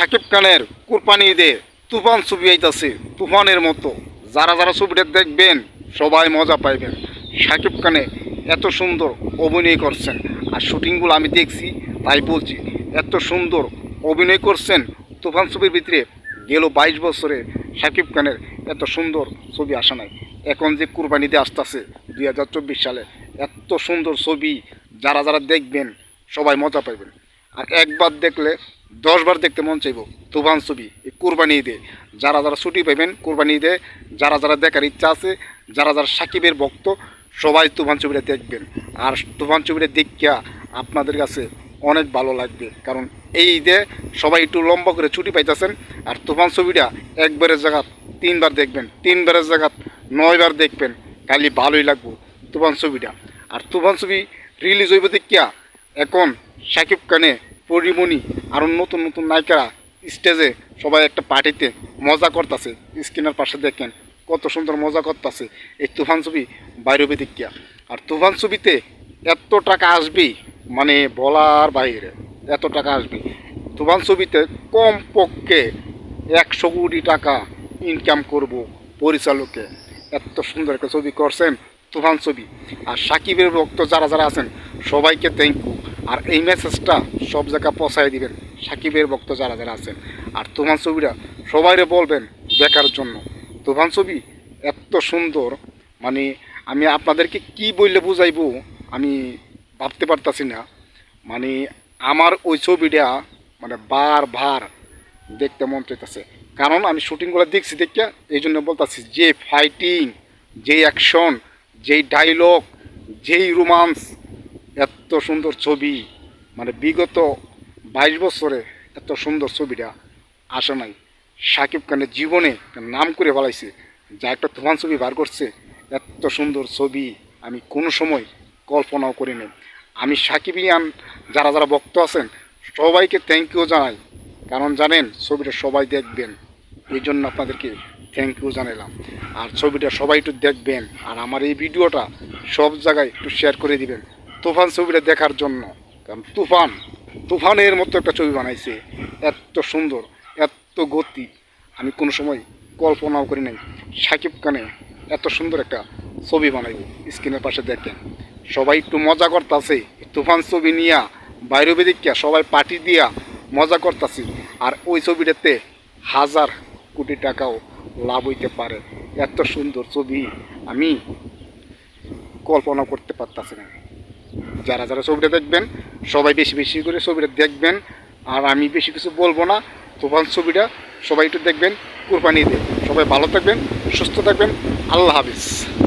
সাকিব খানের কুরবানি ঈদে তুফান ছবি আইতাছে, তুফানের মতো। যারা যারা ছবিটা দেখবেন, সবাই মজা পাইবেন। সাকিব খানে এত সুন্দর অভিনয় করছেন। আর শুটিংগুলো আমি দেখছি, তাই বলছি, এত সুন্দর অভিনয় করছেন, তুফান ছবির ভিতরে গেল বাইশ বছরে সাকিব খানের এত সুন্দর ছবি আসা নাই। এখন যে কুরবানিতে আসতেছে, দুই হাজার চব্বিশ সালে, এত সুন্দর ছবি, যারা যারা দেখবেন, সবাই মজা পাইবেন। আর একবার দেখলে দশবার দেখতে মন চাইব। তুফান ছবি, এই কোরবানি ঈদে। যারা যারা ছুটি পাইবেন কোরবানি ঈদে, যারা যারা দেখার ইচ্ছা আছে, যারা যারা সাকিবের ভক্ত, সবাই তুফান ছবিটা দেখবেন। আর তুফান ছবিটা দেখিয়া আপনাদের কাছে অনেক ভালো লাগবে। কারণ এই ঈদে সবাই একটু লম্বা করে ছুটি পাইতেছেন, আর তুফান ছবিটা একবারের জায়গা তিনবার দেখবেন, তিনবারের জায়গা নয়বার দেখবেন, খালি ভালোই লাগবো তুফান ছবিটা। আর তুফান ছবি রিলিজ হইব দেখিয়া এখন সাকিব খানে পরিমণি আরও নতুন নতুন নায়িকারা স্টেজে সবাই একটা পার্টিতে মজা করতেছে। স্ক্রিনের পাশে দেখেন, কত সুন্দর মজা করতেছে। এই তুফান ছবি বাইরে দেখিয়া। আর তুফান ছবিতে এত টাকা আসবে মানে বলার বাইরে, এত টাকা আসবে তুফান ছবিতে কম পক্ষে একশো কোটি টাকা ইনকাম করব পরিচালকে। এত সুন্দর একটা ছবি করছেন তুফান ছবি। আর সাকিবের ভক্ত যারা যারা আছেন, সবাইকে থ্যাংক ইউ আর এই মেসেজটা সব জায়গায় পৌঁছায় দিবেন। সাকিবের ভক্ত যারা যারা আছেন। আর তুফান ছবিটা সবাইরে বলবেন দেখার জন্য। তুফান ছবি এত সুন্দর মানে আমি আপনাদেরকে কি বললে বুঝাইবো আমি ভাবতে পারতাছি না। মানে আমার ওই ছবিটা মানে বার ভার দেখতে মন চাইতেছে। কারণ আমি শুটিংগুলো দেখছি দেখে এই জন্য বলতেছি, যে ফাইটিং যে অ্যাকশন যেই ডায়লগ যেই রোমান্স এত সুন্দর ছবি মানে বিগত বাইশ বছরে এত সুন্দর ছবিটা আসে নাই। সাকিব খানের জীবনে নাম করে বলাইছে যা একটা তুফান ছবি বার করছে। এত সুন্দর ছবি আমি কোনো সময় কল্পনাও করি নাই। আমি সাকিবিয়ান যারা যারা ভক্ত আছেন, সবাইকে থ্যাংক ইউ জানাই। কারণ জানেন, ছবিটা সবাই দেখবেন। এই জন্য আপনাদেরকে থ্যাংক ইউ জানালাম আর ছবিটা সবাই একটু দেখবেন, আর আমার এই ভিডিওটা সব জায়গায় একটু শেয়ার করে দিবেন। তুফান ছবিটা দেখার জন্য। কারণ তুফান, তুফানের মতো একটা ছবি বানাইছে। এত সুন্দর, এত গতি। আমি কোনো সময় কল্পনাও করি নাই। সাকিব খানে এত সুন্দর একটা ছবি বানাইব। স্ক্রিনের পাশে দেখেন। সবাই একটু মজা করতেছে। তুফান ছবি নিয়া, বাইরে বেদিকা সবাই পার্টি দিয়া মজা করতেছি। আর ওই ছবিটাতে হাজার কোটি টাকাও লাভ হইতে পারে। এত সুন্দর ছবি আমি কল্পনা করতে পারতাছি না। যারা যারা ছবিটা দেখবেন, সবাই বেশি বেশি করে ছবিটা দেখবেন। আর আমি বেশি কিছু বলব না। তুফান ছবিটা সবাই একটু দেখবেন, কুরবানি দিয়ে। সবাই ভালো থাকবেন, সুস্থ থাকবেন। আল্লাহ হাফিজ।